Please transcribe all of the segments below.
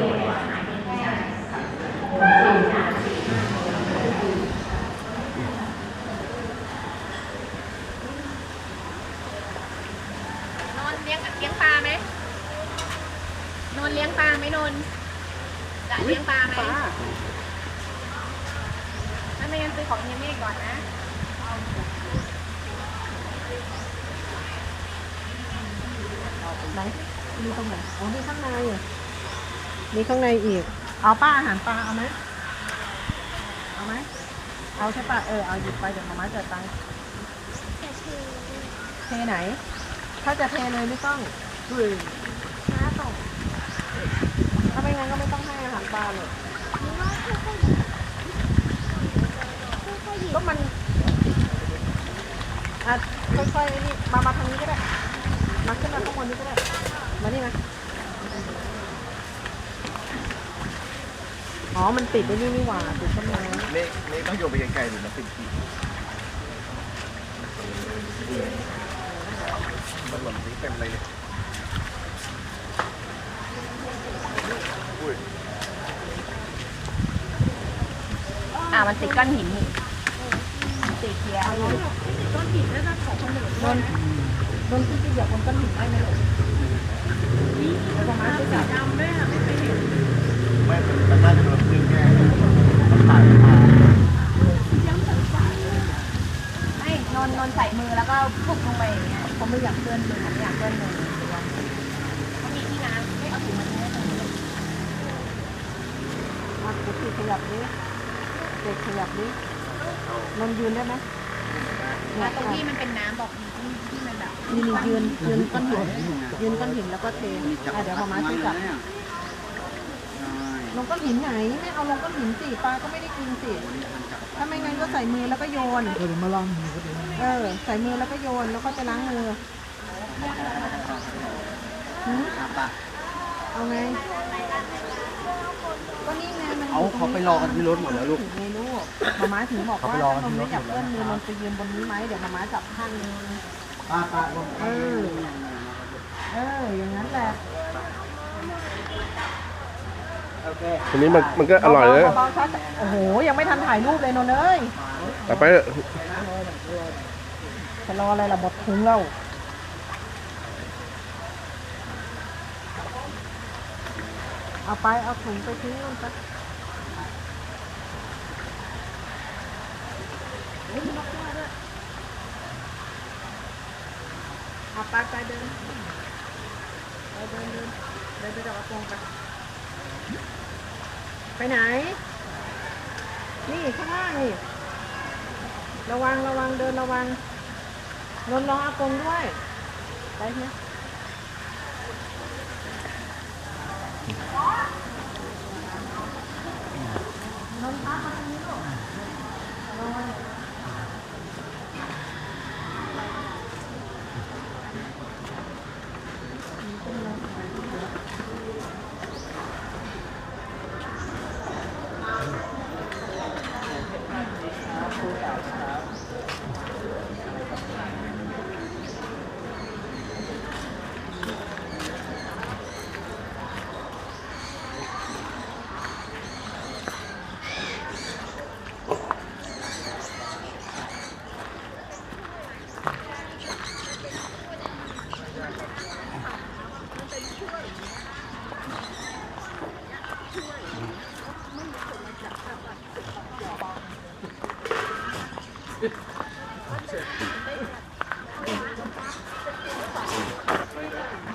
นนท์เลี้ยงเลี้ยงปลาไหมนนท์เลี้ยงปลาไหมนนท์จะเลี้ยงปลาไหมถ้าไม่งั้นซื้อของเฮียเมฆก่อนนะไหนมีตรงไหนอ๋อมีข้างในอะ มีข้างในอีก เอาป้าอาหารปลาเอาไหมเอาไหมเอาใช่ปะเออเอาหยิบไปเดี๋ยวมาม่าจ่ายตังค์เทไหน ถ้าจะเทเลยไม่ต้องน้าตกถ้าไม่งั้นก็ไม่ต้องให้อาหารปลาเลยก็มันอะค่อยๆนี่มามาทางนี้ก็ได้มาขึ้นมาข้างบนนี้ก็ได้มานี่มา อ๋อ มันติดไอ้นี่นี่หว่าติดต้นไม้เมฆเมฆต้องโยนไปไกลๆหรือมันเป็นขีดมันหล่นทิ้งเต็มเลยเนี่ยอุ้ยอ่ามันติดก้อนหินนี่มันติดเทียก้อนหินนั่นน่ะของคนอื่นโดนโดนที่จะเหยียบบนก้อนหินได้ไหมลูกเดี๋ยวประมาณจะจับดำแม่ไม่เคยเห็นไม่มันน่าจะโดนดึงแค่มันผ่านมา ไม่นนท์นนท์ใส่มือแล้วก็ พุกลงไปอย่างเงี้ยเขาไม่อยากเพื่อนมือเขาไม่อยากเพื่อนมือเขามีที่น้ำไม่เอาถุงมาแช่ตรงนี้มาเด็กสิขยับดิเด็กขยับดินนยืนได้ไหมแล้วตรงที่มันเป็นน้ำบอกมีที่ที่มันแบบนี่นี่ยืนยืนก้อนหินยืนก้อนหินแล้วก็เทอะเดี๋ยวประมาณจะจับลงก้อนหินไหนไม่เอาลงก้อนหินสิปลาก็ไม่ได้กินสิถ้าไม่งั้นก็ใส่มือแล้วก็โยนเออมาลองมือก็ดี เออ ใส่มือแล้วก็โยนแล้วก็ไปล้างมือหืมเอาไง ก็นี่ไงมันเอาเขาไปรอกันที่รถหมดแล้วลูก ถึงไงลูกมาม้าถึงบอกเขาว่าไปรอกันถ้านมที่รไม่ถอยากหมดเลื่อนมือแล้วนนไปยืนบนนี้ไหมเดี๋ยวมาม้าจับข้างนึงป้าป้าลงเออ เออ อย่างนั้นแหละโอเค ทีนี้มันมันก็อร่อยเลยเบาๆช้าๆโอ้โห ยังไม่ทันถ่ายรูปเลยนนท์เอ้ยต่อไปเถอะจะรออะไรล่ะหมดถุงแล้วเอาไป เอาถุงไปทิ้งนู่นไปเฮ้ยมีนกแก้วด้วยเอาไปไปเดินไปเดินเดินเดินไปจับกระโปรงไป ไปไหน นี่ข้างล่างนี่ ระวังระวังเดินระวังนนรองอากงด้วยไปเถอ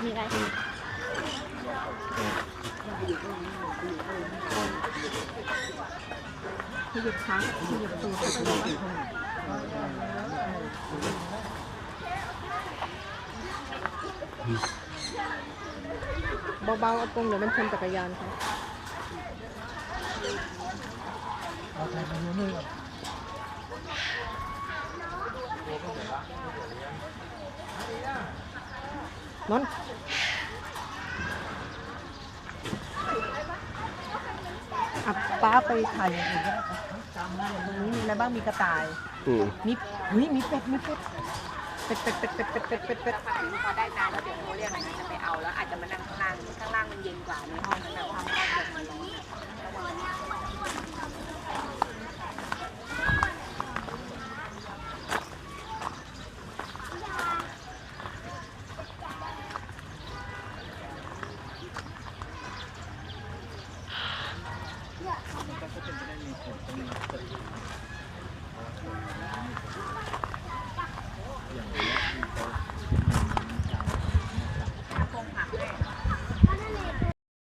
มีอไรขยับช้าขยับตัวขยับตัวเบาๆเอาตรงเดี๋ยวมันชนจักรยานค่ะเอาไปตรงนู้นเลย นนนท์อะป้าไปถ่ายอย่างอื่นก็ได้ปะตรงนี้มีอะไรบ้างมีกระต่าย อืมมีเฮ้ยมีเป็ดมีเป็ดเป็ดเป็ดเป็ดเป็ดเป็ดเป็ดเป็ดเป็ด พอได้น้ำแล้วเดี๋ยวโมเรียกอะไรจะไปเอาแล้วอาจจะมานั่งข้างล่างข้างล่างมันเย็นกว่าในห้อง